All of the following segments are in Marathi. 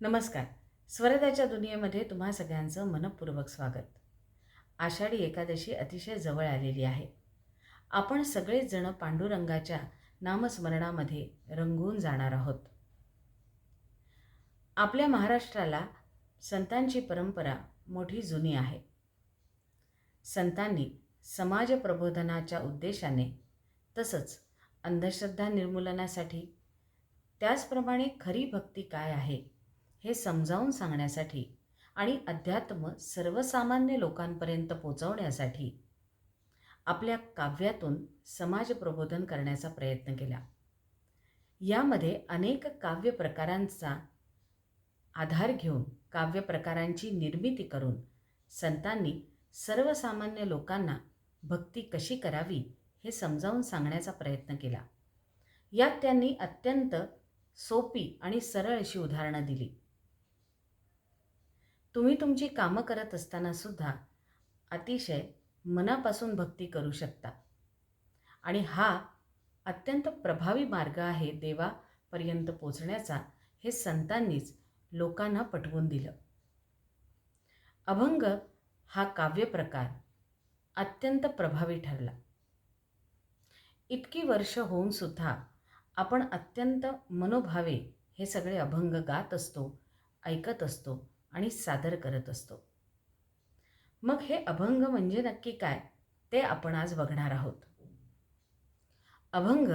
नमस्कार. स्वरदाच्या दुनियेमध्ये तुम्हा सगळ्यांचं मनपूर्वक स्वागत. आषाढी एकादशी अतिशय जवळ आलेली आहे. आपण सगळेच जण पांडुरंगाच्या नामस्मरणामध्ये रंगून जाणार आहोत. आपल्या महाराष्ट्राला संतांची परंपरा मोठी जुनी आहे. संतांनी समाज प्रबोधनाच्या उद्देशाने तसंच अंधश्रद्धा निर्मूलनासाठी त्याचप्रमाणे खरी भक्ती काय आहे? हे समजावून सांगण्यासाठी आणि अध्यात्म सर्वसामान्य लोकांपर्यंत पोचवण्यासाठी आपल्या काव्यातून समाज प्रबोधन करण्याचा प्रयत्न केला. यामध्ये अनेक काव्य प्रकारांचा आधार घेऊन काव्य प्रकारांची निर्मिती करून संतांनी सर्वसामान्य लोकांना भक्ती कशी करावी हे समजावून सांगण्याचा प्रयत्न केला. यात त्यांनी अत्यंत सोपी आणि सरळ अशी उदाहरणं दिली. तुम्ही तुमची कामं करत असताना सुद्धा अतिशय मनापासून भक्ती करू शकता. आणि हा अत्यंत प्रभावी मार्ग आहे देवापर्यंत पोचण्याचा हे संतांनीच लोकांना पटवून दिलं. अभंग हा काव्यप्रकार अत्यंत प्रभावी ठरला. इतकी वर्ष होऊन सुद्धा आपण अत्यंत मनोभावे हे सगळे अभंग गात असतो ऐकत असतो आणि सादर करत असतो. मग हे अभंग म्हणजे नक्की काय? ते आपण आज बघणार आहोत. अभंग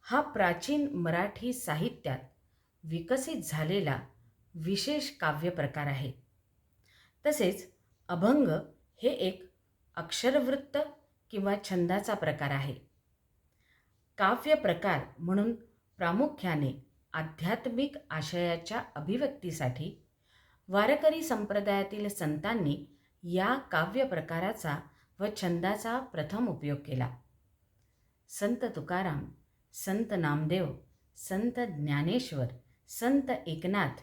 हा प्राचीन मराठी साहित्यात विकसित झालेला विशेष काव्य प्रकार आहे. तसेच अभंग हे एक अक्षरवृत्त किंवा छंदाचा प्रकार आहे. काव्य प्रकार म्हणून प्रामुख्याने आध्यात्मिक आशयाच्या अभिव्यक्तीसाठी वारकरी संप्रदायातील संतांनी या काव्य प्रकाराचा व छंदाचा प्रथम उपयोग केला. संत तुकाराम संत नामदेव संत ज्ञानेश्वर संत एकनाथ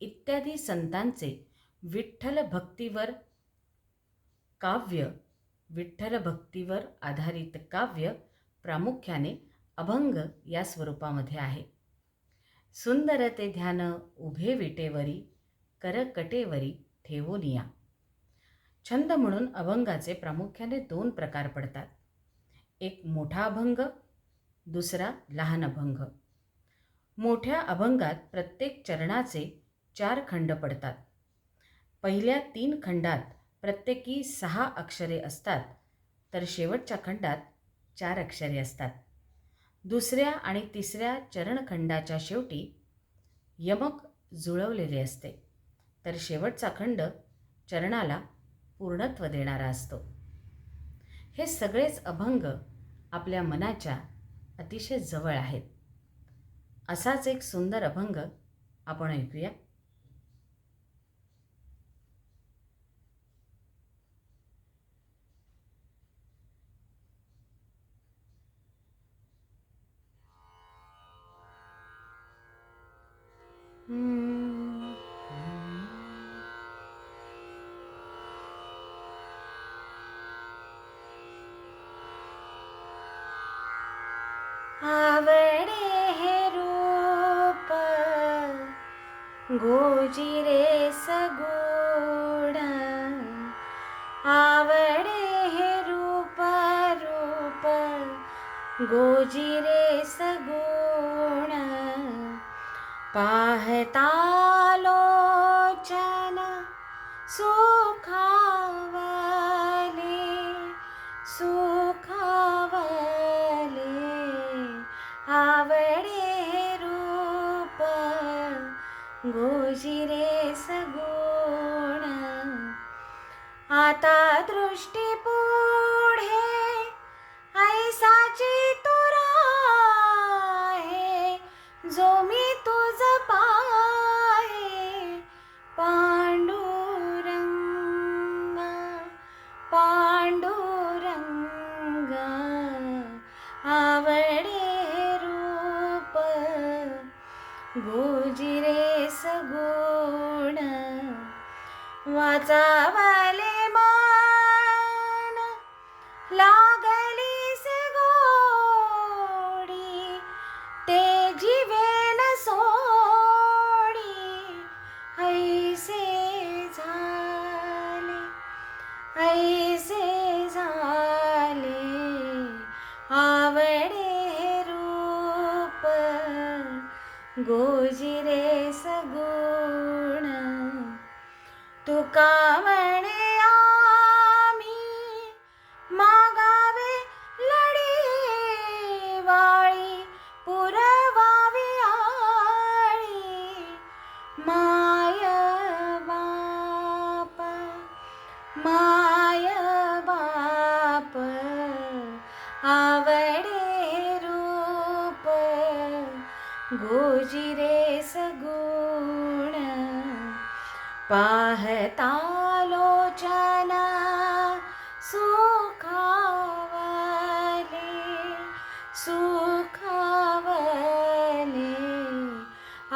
इत्यादी संतांचे विठ्ठल भक्तीवर काव्य विठ्ठल भक्तीवर आधारित काव्य प्रामुख्याने अभंग या स्वरूपामध्ये आहे. सुंदर ते ध्यान उभे विटेवरी करकटेवरी ठेवोनिया. छंद म्हणून अभंगाचे प्रामुख्याने दोन प्रकार पडतात. एक मोठा अभंग दुसरा लहान अभंग. मोठ्या अभंगात प्रत्येक चरणाचे चार खंड पडतात. पहिल्या तीन खंडात प्रत्येकी सहा अक्षरे असतात तर शेवटच्या खंडात चार अक्षरे असतात. दुसऱ्या आणि तिसऱ्या चरणखंडाच्या शेवटी यमक जुळवलेले असते. तर शेवटचा खंड चरणाला पूर्णत्व देणारा असतो. हे सगळेच अभंग आपल्या मनाच्या अतिशय जवळ आहेत. असाच एक सुंदर अभंग आपण ऐकूया. गोजिरे सगोड गोिरे सगुण रूप र गोरे सगुण पहता सुखावले सुखा जिरे सगुण। आता दृष्टिपु गोजिरे सगुण वाचावाले मान ला गोजिरे सगुण तुका गोजिरे सगुण। पाहता लोचन सुखावले सुखावले।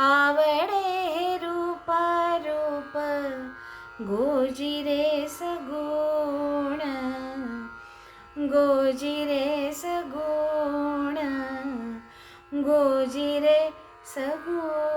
आवडे रूप रूप गोजिरे सगुण। गोजिरे सगुण गोजिरे सगुण